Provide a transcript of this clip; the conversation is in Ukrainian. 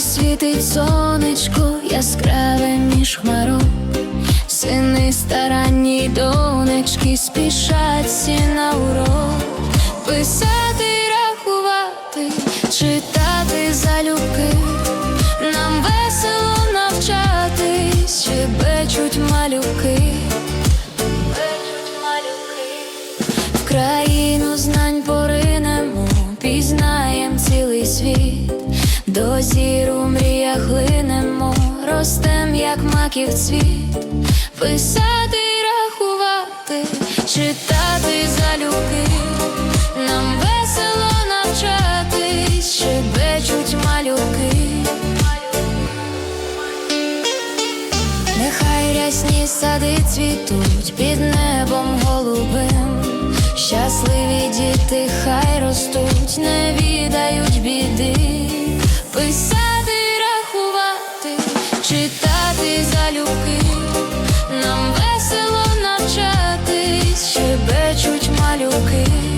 Світить сонечко яскраве між хмарок, сини старанні донечки спішать всі на урок, писати, рахувати, читати залюбки, нам весело навчатись, щебечуть малюки. Щебечуть малюки. В країну знань до зір у мріях линемо, ростем, як маків цвіт, писати, рахувати, читати залюбки, нам весело навчатись, щебечуть малюки. Нехай рясні сади цвітуть під небом голубим, щасливі діти хай ростуть, не відають біди, писати, рахувати, читати залюбки, нам весело навчатись, щебечуть малюки.